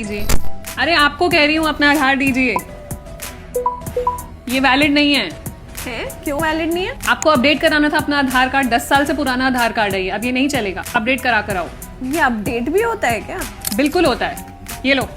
दीजिए। अरे आपको कह रही हूँ अपना आधार दीजिए। ये वैलिड नहीं है। है? क्यों वैलिड नहीं है? आपको अपडेट कराना था अपना आधार कार्ड। दस साल से पुराना आधार कार्ड है ये। अब ये नहीं चलेगा। अपडेट करा कराओ आओ ये अपडेट भी होता है क्या? बिल्कुल होता है। ये लो।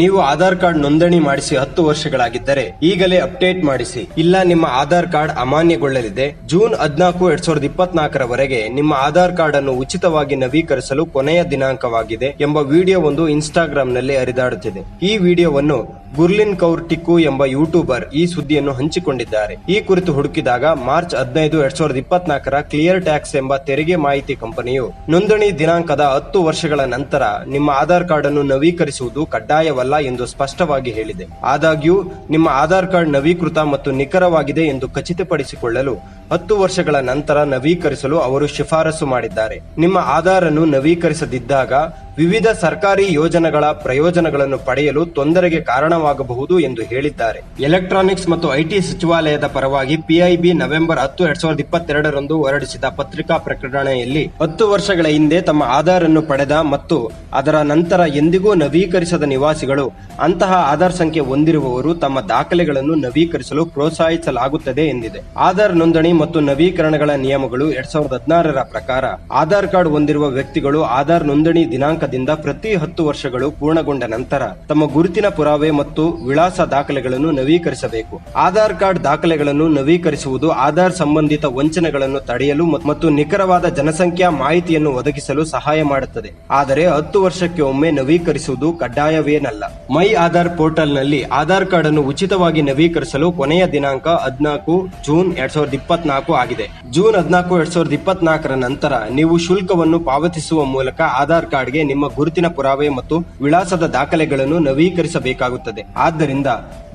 ನೀವು ಆಧಾರ್ ಕಾರ್ಡ್ ನೋಂದಣಿ ಮಾಡಿಸಿ ಹತ್ತು ವರ್ಷಗಳಾಗಿದ್ದರೆ ಈಗಲೇ ಅಪ್ಡೇಟ್ ಮಾಡಿಸಿ. ಇಲ್ಲ, ನಿಮ್ಮ ಆಧಾರ್ ಕಾರ್ಡ್ ಅಮಾನ್ಯಗೊಳ್ಳಲಿದೆ. ಜೂನ್ ಹದಿನಾಲ್ಕು, ಎರಡ್ ಸಾವಿರದ ಇಪ್ಪತ್ನಾಲ್ಕರವರೆಗೆ ನಿಮ್ಮ ಆಧಾರ್ ಕಾರ್ಡ್ ಅನ್ನು ಉಚಿತವಾಗಿ ನವೀಕರಿಸಲು ಕೊನೆಯ ದಿನಾಂಕವಾಗಿದೆ ಎಂಬ ವಿಡಿಯೋ ಒಂದು ಇನ್ಸ್ಟಾಗ್ರಾಂನಲ್ಲಿ ಹರಿದಾಡುತ್ತಿದೆ. ಈ ವಿಡಿಯೋವನ್ನು ಗುರ್ಲಿನ್ ಕೌರ್ ಟಿಕ್ಕು ಎಂಬ ಯೂಟ್ಯೂಬರ್ ಈ ಸುದ್ದಿಯನ್ನು ಹಂಚಿಕೊಂಡಿದ್ದಾರೆ. ಈ ಕುರಿತು ಹುಡುಕಿದಾಗ ಮಾರ್ಚ್ ಹದಿನೈದು, ಎರಡ್ ಸಾವಿರದ ಇಪ್ಪತ್ನಾಲ್ಕರ ಕ್ಲಿಯರ್ ಟ್ಯಾಕ್ಸ್ ಎಂಬ ತೆರಿಗೆ ಮಾಹಿತಿ ಕಂಪನಿಯು ನೋಂದಣಿ ದಿನಾಂಕದ ಹತ್ತು ವರ್ಷಗಳ ನಂತರ ನಿಮ್ಮ ಆಧಾರ್ ಕಾರ್ಡ್ ಅನ್ನು ನವೀಕರಿಸುವುದು ಕಡ್ಡಾಯವಲ್ಲ. ಎಂದು ಸ್ಪಷ್ಟವಾಗಿ ಹೇಳಿದೆ. ಆದಾಗ್ಯೂ ನಿಮ್ಮ ಆಧಾರ್ ಕಾರ್ಡ್ ನವೀಕೃತ ಮತ್ತು ನಿಖರವಾಗಿದೆ ಎಂದು ಖಚಿತಪಡಿಸಿಕೊಳ್ಳಲು ಹತ್ತು ವರ್ಷಗಳ ನಂತರ ನವೀಕರಿಸಲು ಅವರು ಶಿಫಾರಸು ಮಾಡಿದ್ದಾರೆ. ನಿಮ್ಮ ಆಧಾರ್ ಅನ್ನು ನವೀಕರಿಸದಿದ್ದಾಗ ವಿವಿಧ ಸರ್ಕಾರಿ ಯೋಜನೆಗಳ ಪ್ರಯೋಜನಗಳನ್ನು ಪಡೆಯಲು ತೊಂದರೆಗೆ ಕಾರಣವಾಗಬಹುದು ಎಂದು ಹೇಳಿದ್ದಾರೆ. ಎಲೆಕ್ಟ್ರಾನಿಕ್ಸ್ ಮತ್ತು ಐಟಿ ಸಚಿವಾಲಯದ ಪರವಾಗಿ ಪಿಐಬಿ ನವೆಂಬರ್ ಹತ್ತು, ಎರಡ್ ಸಾವಿರದ ಇಪ್ಪತ್ತೆರಡರಂದು ಹೊರಡಿಸಿದ ಪತ್ರಿಕಾ ಪ್ರಕಟಣೆಯಲ್ಲಿ ಹತ್ತು ವರ್ಷಗಳ ಹಿಂದೆ ತಮ್ಮ ಆಧಾರ್ ಅನ್ನು ಪಡೆದ ಮತ್ತು ಅದರ ನಂತರ ಎಂದಿಗೂ ನವೀಕರಿಸದ ನಿವಾಸಿಗಳು ಅಂತಹ ಆಧಾರ್ ಸಂಖ್ಯೆ ಹೊಂದಿರುವವರು ತಮ್ಮ ದಾಖಲೆಗಳನ್ನು ನವೀಕರಿಸಲು ಪ್ರೋತ್ಸಾಹಿಸಲಾಗುತ್ತದೆ ಎಂದಿದೆ. ಆಧಾರ್ ನೋಂದಣಿ ಮತ್ತು ನವೀಕರಣಗಳ ನಿಯಮಗಳು ಎರಡ್ ಸಾವಿರದ ಹದಿನಾರರ ಪ್ರಕಾರ ಆಧಾರ್ ಕಾರ್ಡ್ ಹೊಂದಿರುವ ವ್ಯಕ್ತಿಗಳು ಆಧಾರ್ ನೋಂದಣಿ ದಿನಾಂಕದಿಂದ ಪ್ರತಿ ಹತ್ತು ವರ್ಷಗಳು ಪೂರ್ಣಗೊಂಡ ನಂತರ ತಮ್ಮ ಗುರುತಿನ ಪುರಾವೆ ಮತ್ತು ವಿಳಾಸ ದಾಖಲೆಗಳನ್ನು ನವೀಕರಿಸಬೇಕು. ಆಧಾರ್ ಕಾರ್ಡ್ ದಾಖಲೆಗಳನ್ನು ನವೀಕರಿಸುವುದು ಆಧಾರ್ ಸಂಬಂಧಿತ ವಂಚನೆಗಳನ್ನು ತಡೆಯಲು ಮತ್ತು ನಿಖರವಾದ ಜನಸಂಖ್ಯಾ ಮಾಹಿತಿಯನ್ನು ಒದಗಿಸಲು ಸಹಾಯ ಮಾಡುತ್ತದೆ. ಆದರೆ ಹತ್ತು ವರ್ಷಕ್ಕೆ ಒಮ್ಮೆ ನವೀಕರಿಸುವುದು ಕಡ್ಡಾಯವೇನಲ್ಲ. ಮೈ ಆಧಾರ್ ಪೋರ್ಟಲ್ನಲ್ಲಿ ಆಧಾರ್ ಕಾರ್ಡ್ ಅನ್ನು ಉಚಿತವಾಗಿ ನವೀಕರಿಸಲು ಕೊನೆಯ ದಿನಾಂಕ ಹದಿನಾಲ್ಕು ಜೂನ್ ಎರಡ್ ಸಾವಿರದ ಇಪ್ಪತ್ನಾಲ್ಕು ಆಗಿದೆ. ಜೂನ್ ಹದಿನಾಲ್ಕು, ಎರಡ್ ಸಾವಿರದ ಇಪ್ಪತ್ನಾಲ್ಕರ ನಂತರ ನೀವು ಶುಲ್ಕವನ್ನು ಪಾವತಿಸುವ ಮೂಲಕ ಆಧಾರ್ ಕಾರ್ಡ್ಗೆ ನಿಮ್ಮ ಗುರುತಿನ ಪುರಾವೆ ಮತ್ತು ವಿಳಾಸದ ದಾಖಲೆಗಳನ್ನು ನವೀಕರಿಸಬೇಕಾಗುತ್ತದೆ. ಆದ್ದರಿಂದ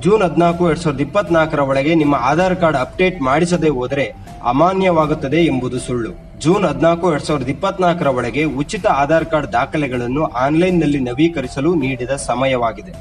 ಜೂನ್ ಹದಿನಾಲ್ಕು, ಎರಡ್ ಸಾವಿರದ ಇಪ್ಪತ್ನಾಲ್ಕರ ಒಳಗೆ ನಿಮ್ಮ ಆಧಾರ್ ಕಾರ್ಡ್ ಅಪ್ಡೇಟ್ ಮಾಡಿಸದೆ ಹೋದರೆ ಅಮಾನ್ಯವಾಗುತ್ತದೆ ಎಂಬುದು ಸುಳ್ಳು. ಜೂನ್ ಹದಿನಾಲ್ಕು, ಎರಡ್ ಸಾವಿರದ ಇಪ್ಪತ್ನಾಲ್ಕರ ಒಳಗೆ ಉಚಿತ ಆಧಾರ್ ಕಾರ್ಡ್ ದಾಖಲೆಗಳನ್ನು ಆನ್ಲೈನ್ನಲ್ಲಿ ನವೀಕರಿಸಲು ನೀಡಿದ ಸಮಯವಾಗಿದೆ.